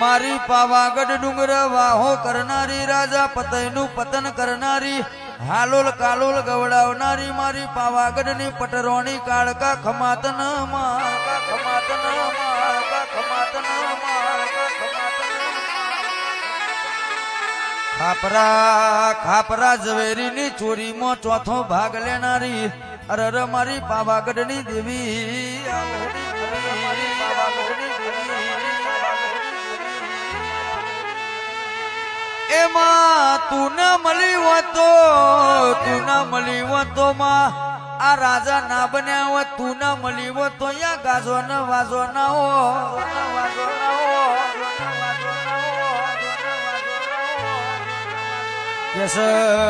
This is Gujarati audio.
મારી પાવાગઢ ડુંગર વાહો કરનારી, રાજા પતયનું પતન કરનારી, હાલોલ કાલોલ ગવડાવનારી, મારી પાવાગઢની પટરોણી કાળકા ખમાતન ખમાતન ખાપરા ખાપરા ઝવેરીની ચોરીમાં ચોથો ભાગ લેનારી, અરર મારી પાવાગઢની દેવી એમાં તું ના મળી હોતો તો ના મળી હોતો માં આ રાજા ના બન્યા હોત, તું ના મળી હોતો યા ગાજો ન વાજો ના હો યસ